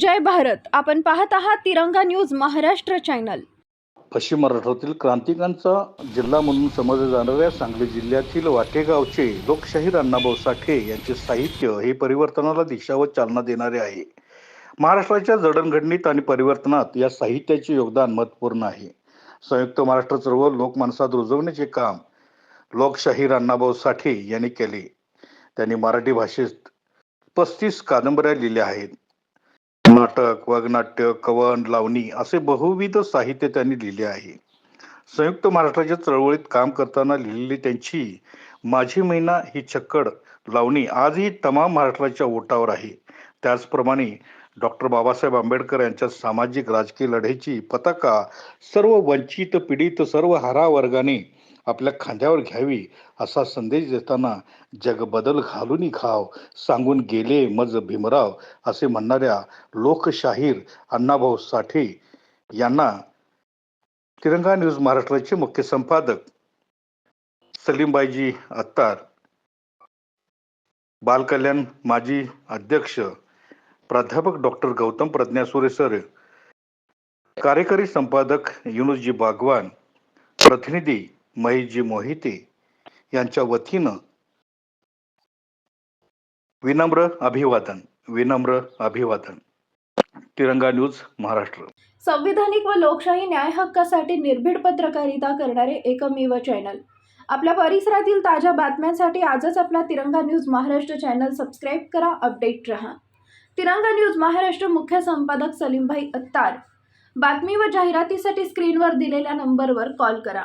जय भारत. आपण पाहत आहात तिरंगा न्यूज महाराष्ट्र चॅनल. पश्चिम महाराष्ट्रातील क्रांतिकांचा जिल्हा म्हणून समजल्या जाणाऱ्या सांगली जिल्ह्यातील वाटेगावचे लोकशाहीर अण्णाभाऊ साठे यांचे साहित्य हे परिवर्तनाला दिशा व चालना देणारे आहे. महाराष्ट्राच्या जडणघडणीत आणि परिवर्तनात या साहित्याचे योगदान महत्त्वपूर्ण आहे. संयुक्त महाराष्ट्र चळवळ लोकमानसात रुजवण्याचे काम लोकशाहीर अण्णाभाऊ साठे यांनी केले. त्यांनी मराठी भाषेत पस्तीस कादंबऱ्या लिहिल्या आहेत. नाटक वगनाट्य कवन लावणी असे बहुविध साहित्य त्यांनी लिहिले आहे. संयुक्त महाराष्ट्राच्या चळवळीत काम करताना लिहिलेली त्यांची माझी महिना ही छक्कड लावणी आजही तमाम महाराष्ट्राच्या ओटावर आहे. त्याचप्रमाणे डॉक्टर बाबासाहेब आंबेडकर यांच्या सामाजिक राजकीय लढ्याची पताका सर्व वंचित पीडित सर्व हरा वर्गाने आपल्या खांद्यावर घ्यावी असा संदेश देताना जग बदल घालून खाव सांगून गेले मज भीमराव असे म्हणणाऱ्या लोकशाहीर अण्णाभाऊ साठे यांना तिरंगा न्यूज महाराष्ट्राचे मुख्य संपादक सलीमबाईजी अत्तार बालकल्याण माजी अध्यक्ष प्राध्यापक डॉक्टर गौतम प्रज्ञासुरे सर कार्यकारी संपादक युनुसजी बागवान प्रतिनिधी महेशजी मोहिते यांच्या वतीनं विनम्र अभिवादन विनम्र अभिवादन. तिरंगा न्यूज महाराष्ट्र. संविधानिक व लोकशाही न्याय हक्कासाठी निर्भीड पत्रकारिता करणारे एकमेव चॅनल. आपल्या परिसरातील ताज्या बातम्यांसाठी आजच आपला Tiranga news Maharashtra channel subscribe करा अपडेट रहा. तिरंगा न्यूज महाराष्ट्र मुख्य संपादक सलीमभाई अत्तार. बातमी व जाहिरातीसाठी स्क्रीनवर दिलेल्या नंबरवर कॉल करा.